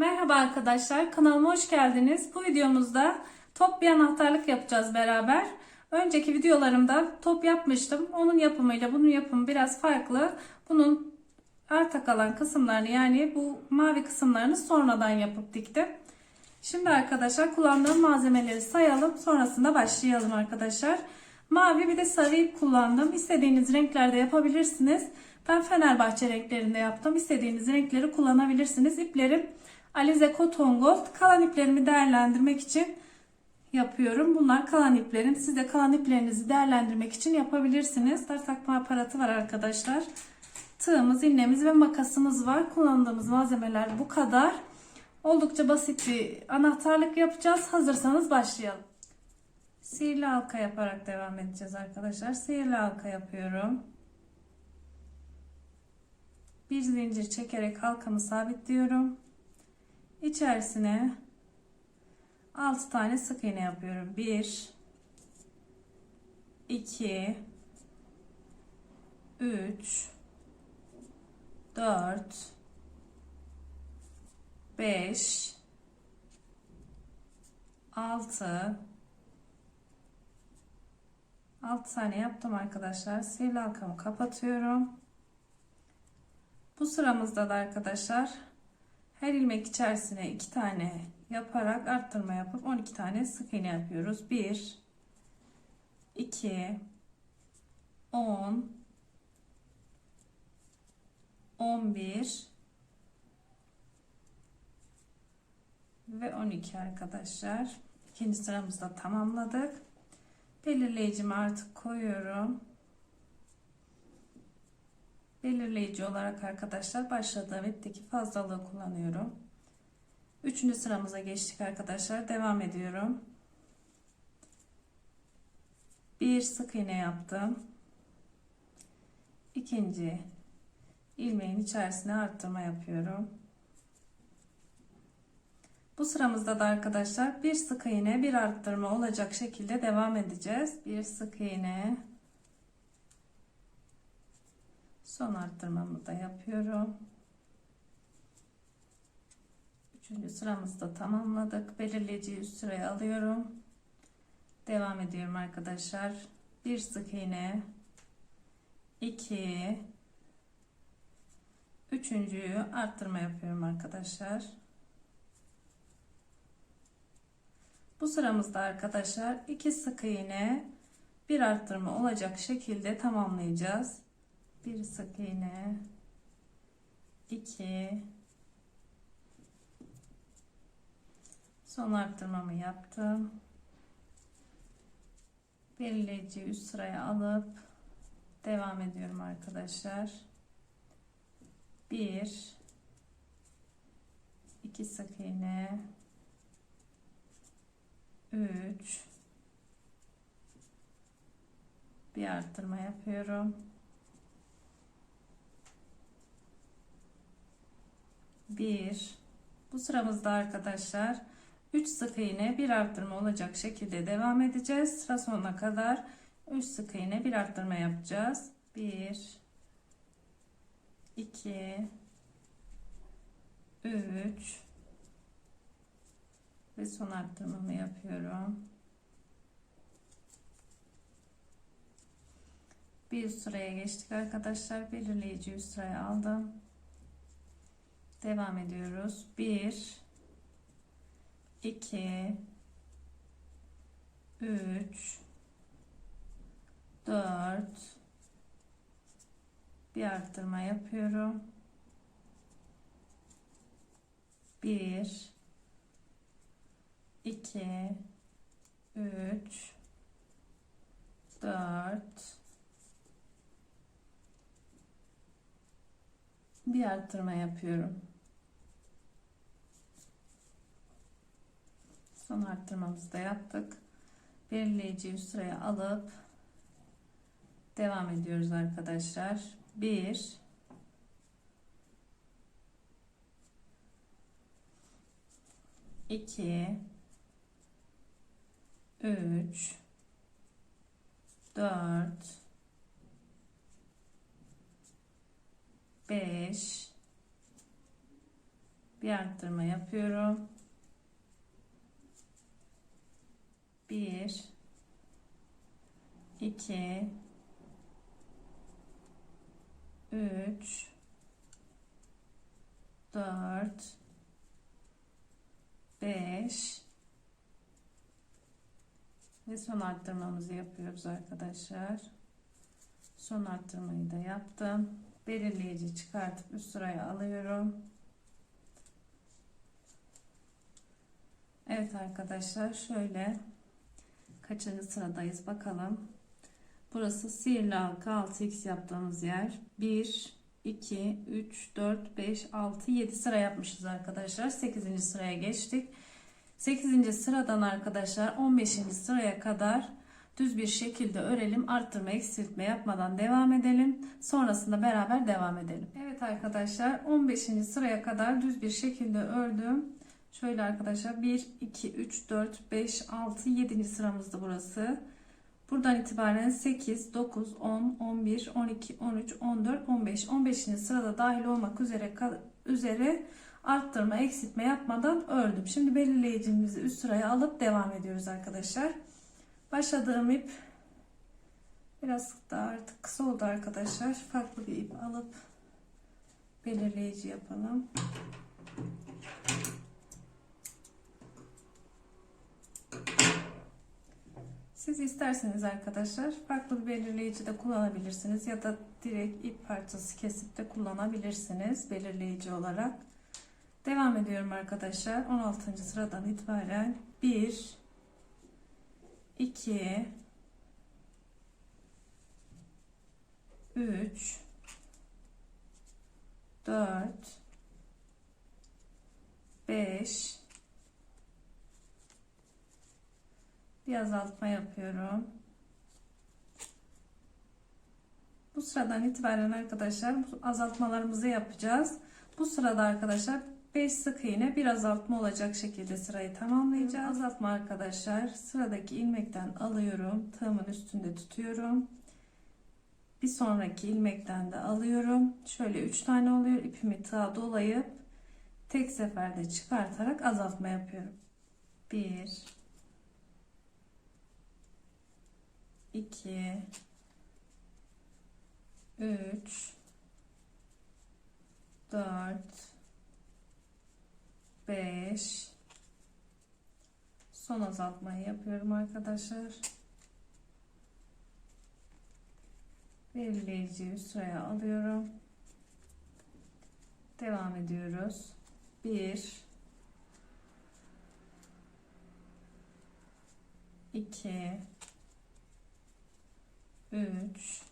Merhaba arkadaşlar, kanalıma hoş geldiniz. Bu videomuzda top bir anahtarlık yapacağız beraber. Önceki videolarımda top yapmıştım. Onun yapımıyla bunun yapımı biraz farklı. Bunun arta kalan kısımlarını yani bu mavi kısımlarını sonradan yapıp diktim. Şimdi arkadaşlar kullandığım malzemeleri sayalım. Sonrasında başlayalım arkadaşlar. Mavi bir de sarı ip kullandım. İstediğiniz renklerde yapabilirsiniz. Ben Fenerbahçe renklerinde yaptım. İstediğiniz renkleri kullanabilirsiniz. İplerim Alize Cotton Gold. Kalan iplerimi değerlendirmek için yapıyorum. Bunlar kalan iplerim. Siz de kalan iplerinizi değerlendirmek için yapabilirsiniz. Dar takma aparatı var arkadaşlar. Tığımız, iğnemiz ve makasımız var. Kullandığımız malzemeler bu kadar. Oldukça basit bir anahtarlık yapacağız. Hazırsanız başlayalım. Sihirli halka yaparak devam edeceğiz arkadaşlar. Sihirli halka yapıyorum. Bir zincir çekerek halkamı sabitliyorum. İçerisine 6 tane sık iğne yapıyorum. 1 2 3 4 5 6 6 tane yaptım arkadaşlar. Sihirli halkamı kapatıyorum. Bu sıramızda da arkadaşlar her ilmek içerisine 2 tane yaparak arttırma yapıp 12 tane sık iğne yapıyoruz. 1 2 10 11 ve 12 arkadaşlar. İkinci sıramızda tamamladık. Belirleyicimi artık koyuyorum. Belirleyici olarak arkadaşlar başladığım ipteki fazlalığı kullanıyorum. Üçüncü sıramıza geçtik arkadaşlar. Devam ediyorum. Bir sık iğne yaptım. İkinci ilmeğin içerisine arttırma yapıyorum. Bu sıramızda da arkadaşlar bir sık iğne bir arttırma olacak şekilde devam edeceğiz. Bir sık iğne son arttırmamı da yapıyorum. Üçüncü sıramızda tamamladık. Belirleyiciyi üst sıraya alıyorum. Devam ediyorum arkadaşlar. Bir sık iğne 2 üçüncüyü arttırma yapıyorum arkadaşlar. Bu sıramızda arkadaşlar iki sık iğne bir arttırma olacak şekilde tamamlayacağız. Bir sık iğne 2 son arttırmamı yaptım. Belirleyici üst sıraya alıp devam ediyorum arkadaşlar. 1 2 sık iğne 3 bir arttırma yapıyorum. Bir bu sıramızda arkadaşlar 3 sık iğne bir arttırma olacak şekilde devam edeceğiz. Sıra sonuna kadar 3 sık iğne bir arttırma yapacağız. 1 2 3 ve son arttırmamı yapıyorum. Bir üst sıraya geçtik arkadaşlar. Belirleyici üst sıraya aldım. Devam ediyoruz. 1 2 3 4 bir arttırma yapıyorum. 1 2 3 4 bir arttırma yapıyorum. Son arttırmamızı da yaptık. Belirleyiciyi üst sıraya alıp devam ediyoruz arkadaşlar. 1 2 3 4 5 Bir arttırma yapıyorum. 1 2 3 4 5 ve son arttırmamızı yapıyoruz arkadaşlar. Son arttırmayı da yaptım. Belirleyici çıkartıp üst sıraya alıyorum. Evet arkadaşlar şöyle kaçıncı sıradayız bakalım. Burası sihirli halka 6x yaptığımız yer. 1 2 3 4 5 6 7 sıra yapmışız arkadaşlar. 8. sıraya geçtik. 8. sıradan arkadaşlar 15. sıraya kadar düz bir şekilde örelim. Arttırma eksiltme yapmadan devam edelim. Sonrasında beraber devam edelim. Evet arkadaşlar 15. sıraya kadar düz bir şekilde ördüm. Şöyle arkadaşlar 1, 2, 3, 4, 5, 6, 7. sıramızda burası. Buradan itibaren 8, 9, 10, 11, 12, 13, 14, 15. 15. sırada dahil olmak üzere üzere arttırma, eksiltme yapmadan ördüm. Şimdi belirleyicimizi üst sıraya alıp devam ediyoruz arkadaşlar. Başladığım ip biraz daha artık kısa oldu arkadaşlar. Farklı bir ip alıp belirleyici yapalım. Siz isterseniz arkadaşlar farklı bir belirleyici de kullanabilirsiniz ya da direkt ip parçası kesip de kullanabilirsiniz belirleyici olarak. Devam ediyorum arkadaşlar. 16. sıradan itibaren 1 2 3 4 5 bir azaltma yapıyorum. Bu sıradan itibaren arkadaşlar azaltmalarımızı yapacağız. Bu sırada arkadaşlar 5 sık iğne bir azaltma olacak şekilde sırayı tamamlayacağız. Azaltma arkadaşlar sıradaki ilmekten alıyorum. Tığımın üstünde tutuyorum. Bir sonraki ilmekten de alıyorum. Şöyle 3 tane oluyor. İpimi tığa dolayıp tek seferde çıkartarak azaltma yapıyorum. 1 2 3 4 5 son azaltmayı yapıyorum arkadaşlar. Belirleyiciyi sıraya alıyorum. Devam ediyoruz. 1 2 3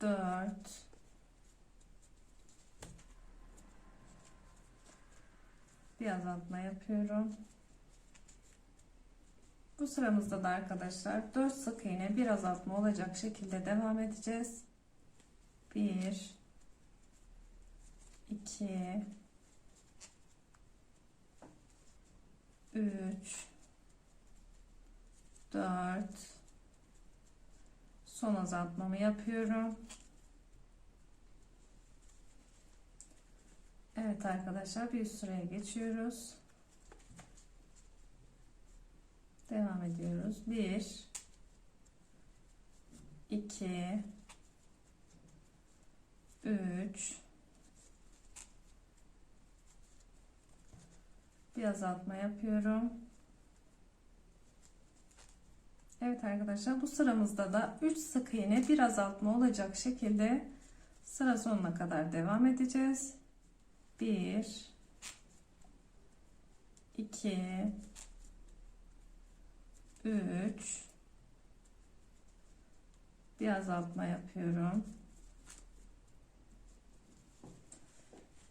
4 bir azaltma yapıyorum. Bu sıramızda da arkadaşlar 4 sık iğne bir azaltma olacak şekilde devam edeceğiz. 1 2 3 4 son azaltmamı yapıyorum. Evet arkadaşlar bir üst sıraya geçiyoruz. Devam ediyoruz. 1 2 3 bir azaltma yapıyorum. Evet arkadaşlar bu sıramızda da 3 sık iğne bir azaltma olacak şekilde sıra sonuna kadar devam edeceğiz. 1 2 3 bir azaltma yapıyorum.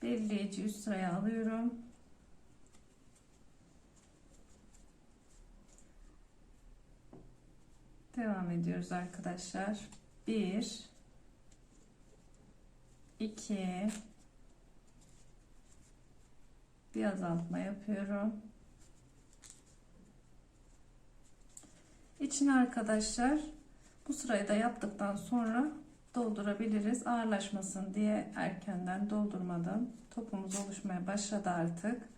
Belirleyici üst sıraya alıyorum. Devam ediyoruz arkadaşlar. 1 2 bir azaltma yapıyorum. İçine arkadaşlar bu sırayı da yaptıktan sonra doldurabiliriz. Ağırlaşmasın diye erkenden doldurmadım. Topumuz oluşmaya başladı artık.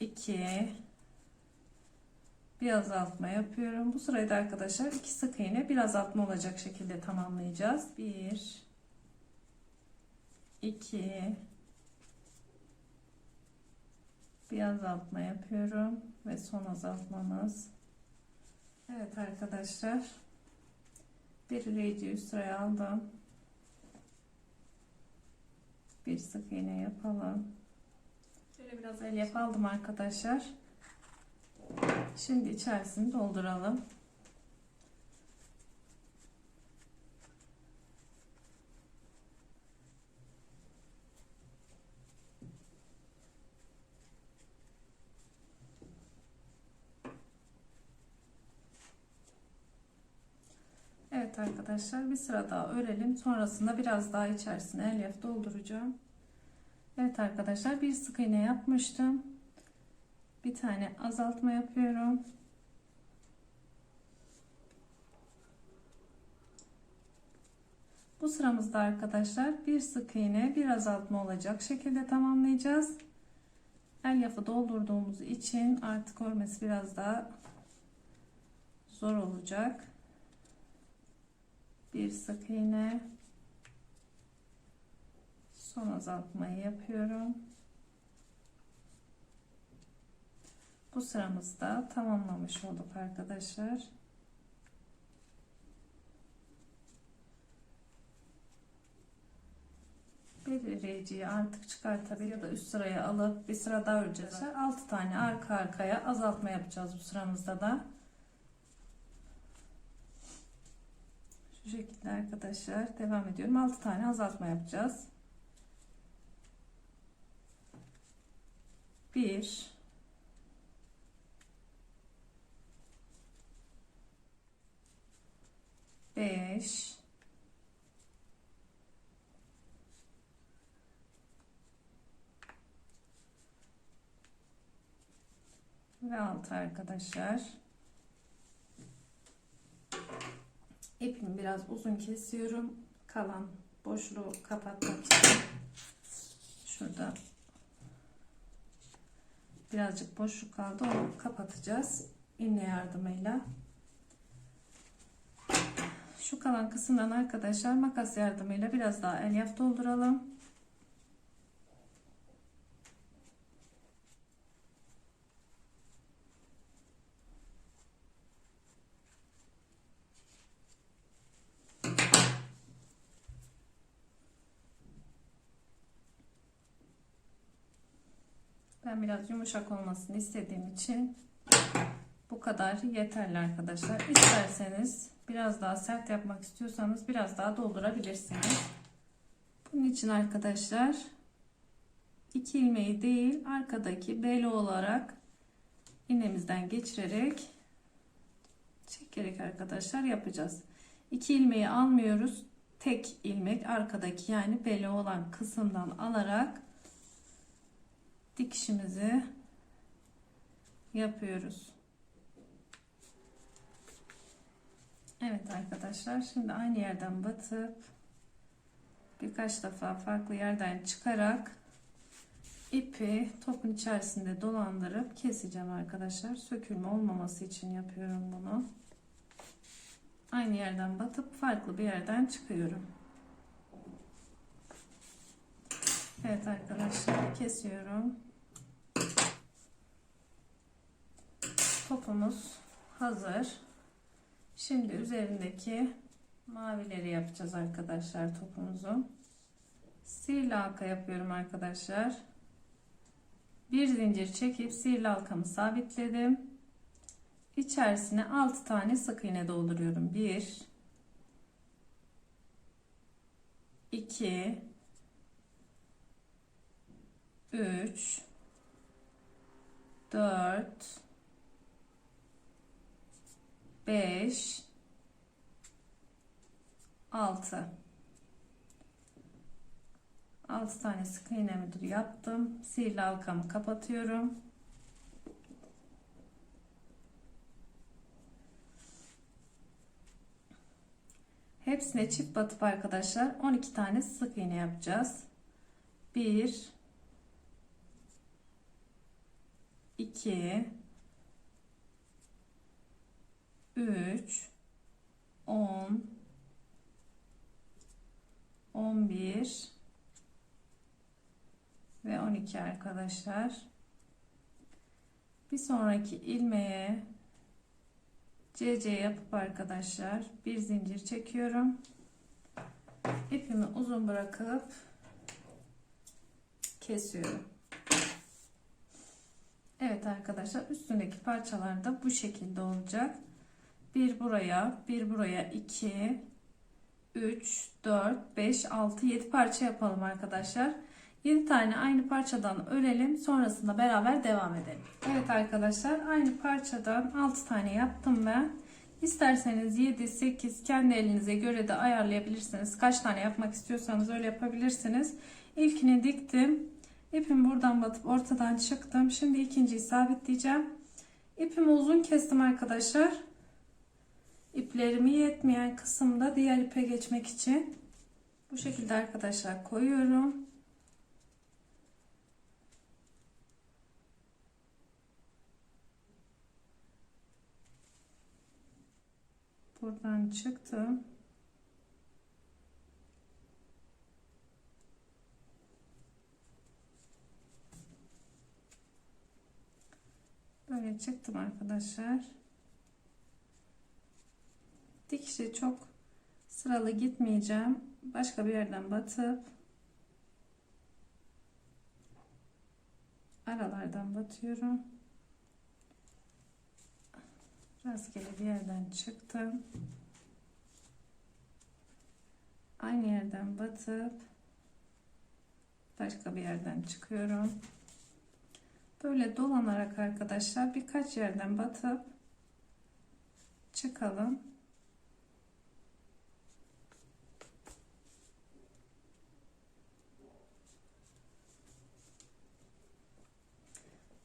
2 bir azaltma yapıyorum. Bu sırayı da arkadaşlar iki sık iğne bir azaltma olacak şekilde tamamlayacağız. 1 2 bir azaltma yapıyorum ve son azaltmamız. Evet arkadaşlar. Belirleyiciyi üst sıraya aldım. Bir sık iğne yapalım. Şöyle biraz elyaf aldım arkadaşlar. Şimdi içerisini dolduralım. Evet arkadaşlar bir sıra daha örelim. Sonrasında biraz daha içerisine elyaf dolduracağım. Evet arkadaşlar bir sık iğne yapmıştım. Bir tane azaltma yapıyorum. Bu sıramızda arkadaşlar bir sık iğne bir azaltma olacak şekilde tamamlayacağız. Elyafı doldurduğumuz için artık örmesi biraz daha zor olacak bir sık iğne son azaltmayı yapıyorum bu sıramızda tamamlamış olduk arkadaşlar belirleyiciyi artık çıkartabilir ya da üst sıraya alıp bir sıra daha öreceğiz 6 tane arka arkaya azaltma yapacağız bu sıramızda da Şu şekilde arkadaşlar devam ediyorum. 6 tane azaltma yapacağız. 1 5 ve 6 arkadaşlar. İpimi biraz uzun kesiyorum. Kalan boşluğu kapatmak için. Şurada birazcık boşluk kaldı. Onu kapatacağız. İğne yardımıyla. Şu kalan kısımdan arkadaşlar makas yardımıyla biraz daha elyaf dolduralım. Ben biraz yumuşak olmasını istediğim için bu kadar yeterli arkadaşlar. İsterseniz biraz daha sert yapmak istiyorsanız biraz daha doldurabilirsiniz. Bunun için arkadaşlar iki ilmeği değil arkadaki beli olarak iğnemizden geçirerek çekerek arkadaşlar yapacağız. İki ilmeği almıyoruz. Tek ilmek arkadaki yani beli olan kısımdan alarak dikişimizi yapıyoruz. Evet arkadaşlar şimdi aynı yerden batıp birkaç defa farklı yerden çıkarak ipi topun içerisinde dolandırıp keseceğim arkadaşlar. Sökülme olmaması için yapıyorum bunu. Aynı yerden batıp farklı bir yerden çıkıyorum. Evet arkadaşlar kesiyorum. Topumuz hazır. Şimdi üzerindeki mavileri yapacağız arkadaşlar topumuzun. Sihirli halka yapıyorum arkadaşlar. Bir zincir çekip sihirli halkamı sabitledim. İçerisine 6 tane sık iğne dolduruyorum. 1 2 3 4 5 6 6 tane sık iğnemi yaptım. Sihirli halkamı kapatıyorum. Hepsine çift batıp arkadaşlar 12 tane sık iğne yapacağız. 1 2 3 10 11 ve 12 arkadaşlar. Bir sonraki ilmeğe CC yapıp arkadaşlar bir zincir çekiyorum. İpimi uzun bırakıp kesiyorum. Evet arkadaşlar üstündeki parçalar da bu şekilde olacak. Bir buraya, bir buraya 2 3 4 5 6 7 parça yapalım arkadaşlar. 7 tane aynı parçadan örelim. Sonrasında beraber devam edelim. Evet arkadaşlar aynı parçadan 6 tane yaptım ben. İsterseniz 7 8 kendi elinize göre de ayarlayabilirsiniz. Kaç tane yapmak istiyorsanız öyle yapabilirsiniz. İlkini diktim. İpimi buradan batıp ortadan çıktım. Şimdi ikinciyi sabitleyeceğim. İpimi uzun kestim arkadaşlar. İplerimi yetmeyen kısımda diğer ipe geçmek için bu şekilde arkadaşlar koyuyorum. Buradan çıktım. Böyle çıktım arkadaşlar. Dikişi çok sıralı gitmeyeceğim. Başka bir yerden batıp aralardan batıyorum. Rastgele bir yerden çıktım. Aynı yerden batıp başka bir yerden çıkıyorum. Böyle dolanarak arkadaşlar birkaç yerden batıp çıkalım.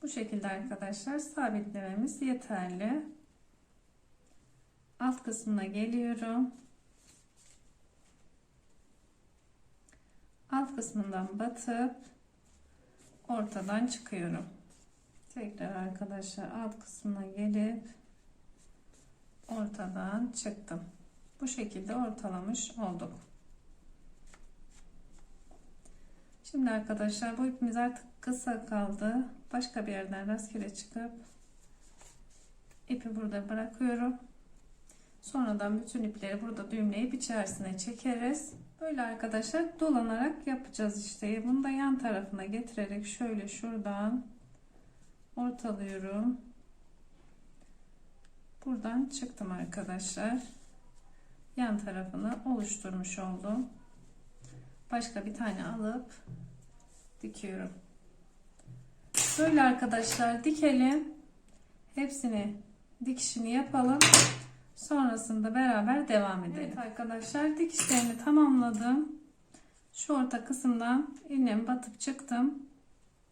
Bu şekilde arkadaşlar sabitlememiz yeterli. Alt kısmına geliyorum. Alt kısmından batıp ortadan çıkıyorum. Tekrar arkadaşlar alt kısmına gelip ortadan çıktım. Bu şekilde ortalamış olduk. Şimdi arkadaşlar bu ipimiz artık kısa kaldı. Başka bir yerden rastgele çıkıp ipi burada bırakıyorum. Sonradan bütün ipleri burada düğümleyip içerisine çekeriz. Böyle arkadaşlar dolanarak yapacağız işte. Bunu da yan tarafına getirerek şöyle şuradan ortalıyorum. Buradan çıktım arkadaşlar. Yan tarafını oluşturmuş oldum. Başka bir tane alıp dikiyorum. Böyle arkadaşlar dikelim. Hepsini dikişini yapalım. Sonrasında beraber devam edelim. Evet arkadaşlar dikişlerini tamamladım. Şu orta kısımdan ilmeğimi batıp çıktım.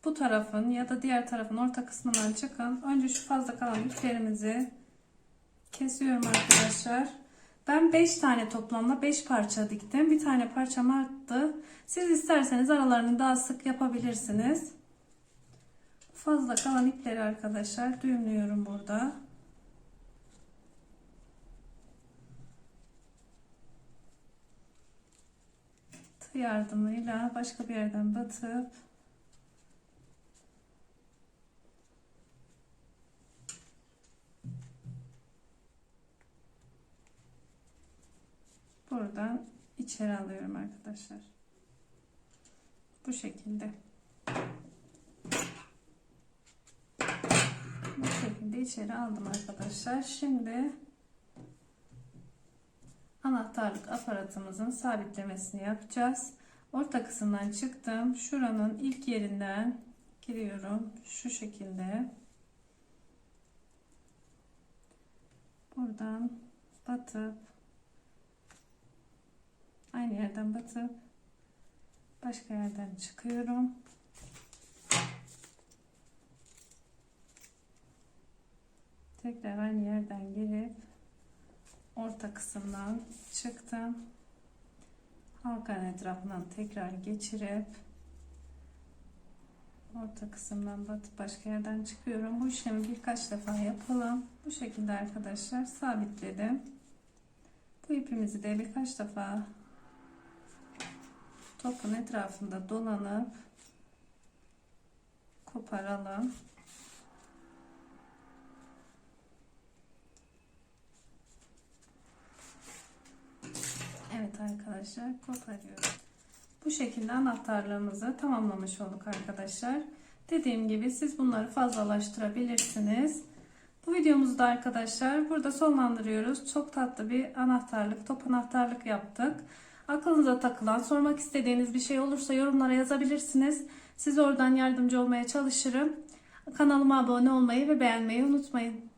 Bu tarafın ya da diğer tarafın orta kısmından çıkın. Önce şu fazla kalan iplerimizi kesiyorum arkadaşlar. Ben 5 tane toplamda 5 parça diktim. Bir tane parçam arttı. Siz isterseniz aralarını daha sık yapabilirsiniz. Fazla kalan ipleri arkadaşlar düğümlüyorum burada. Tığ yardımıyla başka bir yerden batıp buradan içeri alıyorum arkadaşlar. Bu şekilde. Bu şekilde içeri aldım arkadaşlar. Şimdi anahtarlık aparatımızın sabitlemesini yapacağız. Orta kısımdan çıktım. Şuranın ilk yerinden giriyorum. Şu şekilde. Buradan batıp aynı yerden batıp başka yerden çıkıyorum. Tekrar aynı yerden gelip orta kısımdan çıktım. Halkanın etrafından tekrar geçirip orta kısımdan batıp başka yerden çıkıyorum. Bu işlemi birkaç defa yapalım. Bu şekilde arkadaşlar sabitledim. Bu ipimizi de birkaç defa topun etrafında dolanıp koparalım. Evet arkadaşlar koparıyorum. Bu şekilde anahtarlığımızı tamamlamış olduk arkadaşlar. Dediğim gibi siz bunları fazlalaştırabilirsiniz. Bu videomuzu da arkadaşlar burada sonlandırıyoruz. Çok tatlı bir anahtarlık, top anahtarlık yaptık. Aklınıza takılan, sormak istediğiniz bir şey olursa yorumlara yazabilirsiniz. Size oradan yardımcı olmaya çalışırım. Kanalıma abone olmayı ve beğenmeyi unutmayın.